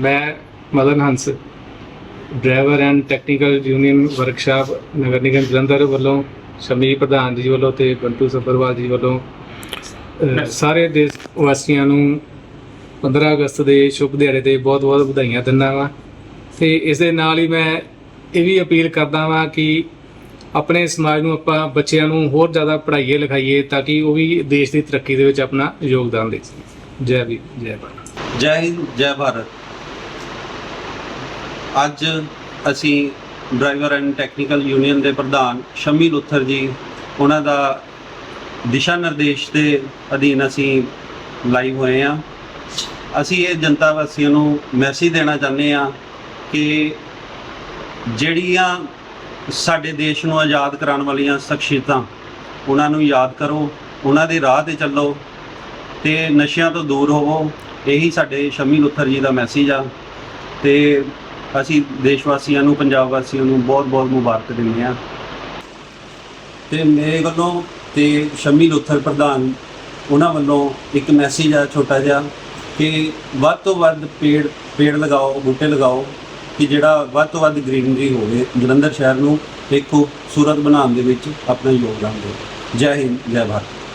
ਮੈਂ Madan Hans driver and technical union workshop ਨਗਰ ਨਿਗਮ ਜਲੰਧਰ ਵੱਲੋਂ ਸ਼ਮੀ ਪ੍ਰਧਾਨ ਜੀ ਵੱਲੋਂ ਤੇ ਬੰਟੂ ਸੱਭਰਵਾਲ ਜੀ ਵੱਲੋਂ ਸਾਰੇ ਦੇਸ਼ ਵਾਸੀਆਂ ਨੂੰ 15 ਅਗਸਤ ਦੇ ਸ਼ੁਭ ਦਿਹਾੜੇ ਤੇ ਬਹੁਤ-ਬਹੁਤ ਵਧਾਈਆਂ ਦਿੰਦਾ ਵਾਂ। ਤੇ ਇਸ ਦੇ ਨਾਲ ਹੀ ਮੈਂ ਇਹ ਵੀ ਅਪੀਲ ਕਰਦਾ ਵਾਂ ਕਿ ਆਪਣੇ ਸਮਾਜ ਨੂੰ ਆਪਾਂ ਬੱਚਿਆਂ ਨੂੰ ਹੋਰ ਜ਼ਿਆਦਾ ਪੜ੍ਹਾਈਏ, ਲਿਖਾਈਏ ਤਾਂ ਕਿ ਉਹ ਵੀ ਦੇਸ਼ ਦੀ ਤਰੱਕੀ ਦੇ ਵਿੱਚ ਆਪਣਾ ਯੋਗਦਾਨ ਦੇ ਸਕਣ। ਜੈ ਵੀ, ਜੈ ਭਾਰਤ। ਜੈ ਹਿੰਦ, ਜੈ ਭਾਰਤ। ਅੱਜ ਅਸੀਂ ਡਰਾਈਵਰ ਐਂਡ ਟੈਕਨੀਕਲ ਯੂਨੀਅਨ ਦੇ ਪ੍ਰਧਾਨ ਸ਼ਮੀ ਲੁੱਥਰ ਜੀ, ਉਹਨਾਂ ਦਾ ਦਿਸ਼ਾ ਨਿਰਦੇਸ਼ ਦੇ ਅਧੀਨ ਅਸੀਂ ਲਾਈਵ ਹੋਏ ਆ ਅਸੀਂ ਇਹ ਜਨਤਾ ਵਾਸੀਆਂ ਨੂੰ ਮੈਸੇਜ ਦੇਣਾ ਚਾਹੁੰਦੇ ਆ ਕਿ ਜਿਹੜੀਆਂ ਸਾਡੇ ਦੇਸ਼ ਨੂੰ ਆਜ਼ਾਦ ਕਰਾਉਣ ਵਾਲੀਆਂ ਸ਼ਖਸੀਅਤਾਂ, ਉਹਨਾਂ ਨੂੰ ਯਾਦ ਕਰੋ, ਉਹਨਾਂ ਦੇ ਰਾਹ ਤੇ ਚੱਲੋ ਤੇ ਨਸ਼ਿਆਂ ਤੋਂ ਦੂਰ ਹੋਵੋ, ਇਹੀ ਸਾਡੇ ਸ਼ਮੀ ਲੁੱਥਰ ਜੀ ਦਾ ਮੈਸੇਜ ਆ ਤੇ ਅਸੀਂ ਦੇਸ਼ ਵਾਸੀਆਂ ਨੂੰ, ਪੰਜਾਬ ਵਾਸੀਆਂ ਨੂੰ ਬਹੁਤ-ਬਹੁਤ ਮੁਬਾਰਕ ਦਿੰਦੇ ਆ ਤੇ ਮੇਰੇ ਵੱਲੋਂ ਤੇ ਸ਼ਮੀ ਲੁੱਥਰ ਪ੍ਰਧਾਨ, ਉਹਨਾਂ ਵੱਲੋਂ ਇੱਕ ਮੈਸੇਜ ਆ ਛੋਟਾ ਜਿਹਾ ਕਿ ਵੱਧ ਤੋਂ ਵੱਧ ਪੇੜ ਪੇੜ ਲਗਾਓ, ਬੂਟੇ ਲਗਾਓ। ਕਿ ਜਿਹੜਾ ਵੱਧ ਤੋਂ ਵੱਧ ਗ੍ਰੀਨਰੀ ਹੋਵੇ, ਜਲੰਧਰ ਸ਼ਹਿਰ ਨੂੰ ਇੱਕ ਖੂਬਸੂਰਤ ਬਣਾਉਣ ਦੇ ਵਿੱਚ ਆਪਣਾ ਯੋਗਦਾਨ ਦਿਓ ਜੈ ਹਿੰਦ, ਜੈ ਭਾਰਤ।